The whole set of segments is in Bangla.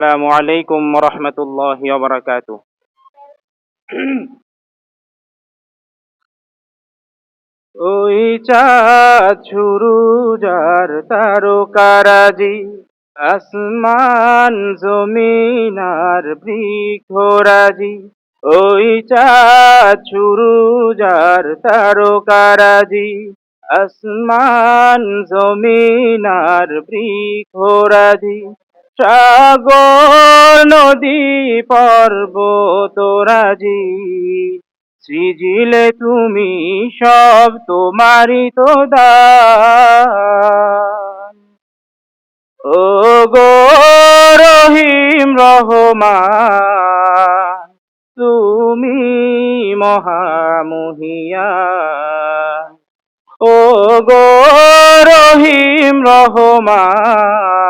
আসসালামু আলাইকুম রহমতুল্লাহ বারাকাত ওই চাঁদ ছুরু যার তারকারাজি, আসমান জমিনার বৃক্ষরাজি, ওই চাঁদ ছুরু যার তারকারাজি, আসমান জমিনার বৃক্ষরাজি সাগর নদী পর্বতরাজি সৃজিলে তুমি সব তোমারই তো ও গো রহিম রহমান, তুমি মহামহিয়া। ও গো রহিম রহমান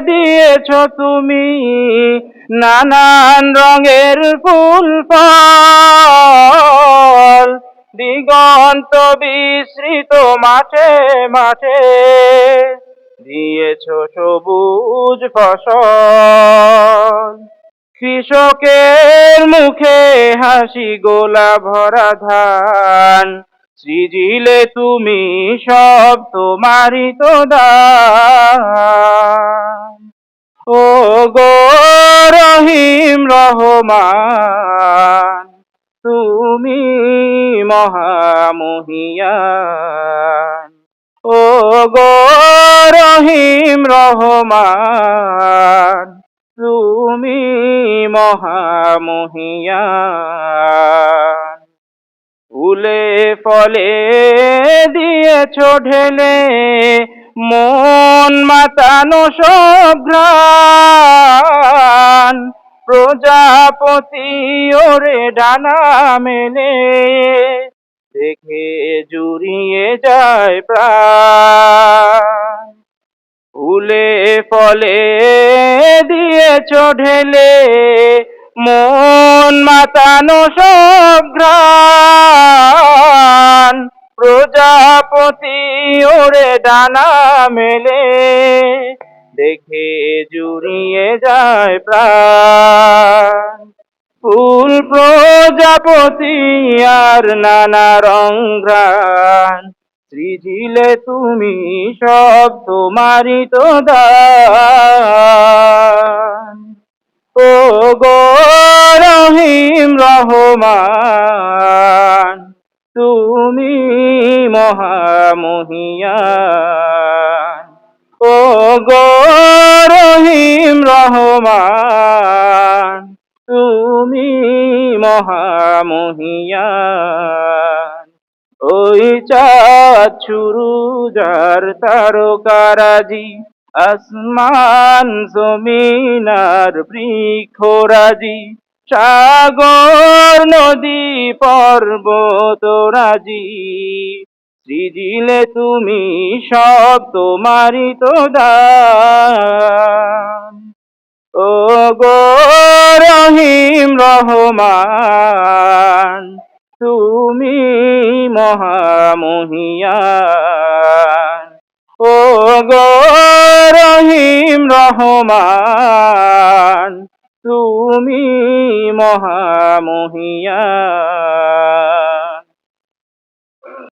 দিয়েছ তুমি নানান রঙের ফুল, ফল। দিগন্ত বিস্তৃত মাঠে মাঠে দিয়েছ সবুজ ফসল। কৃষকের মুখে হাসি গোলা ভরা ধান সৃজিলে তুমি সব তোমারই তো ও গো রহিম রহমান, তুমি মহামহিয়ান। ও গো রহিম রহমান, তুমি মহামহিয়ান। ফুলে ফলে দিয়েছ ঢেলে, মন মাতানো সব প্রজাপতি ওরে ডানা মেলে, দেখে জুড়িয়ে যায় প্রাণ। ফুলে ফলে দিয়েছ ঢেলে, মন মাতানো সব প্রজাপতি ওরে ডানা মেলে, দেখে জুড়িয়ে যায় প্রাণ। ফুল প্রজাপতি আর নানা রং ঘ্রাণ। সৃজিলে তুমি সব তোমারই তো দান। ও গো রহমান, তুমি মহামহিয়ান। ও গো রহিম রহমান, তুমি মহামহিয়ান। ওই চাঁদ যার তারকারাজি আসমান জমিনার বৃক্ষরাজি সাগর নদী পর্বত রাজি। সৃজিলে তুমি সব তোমারই তো ও গো রহিম রহমান, তুমি মহামহিয়ান। ও গো রহিম রহমান তুমি মহামহিয়ান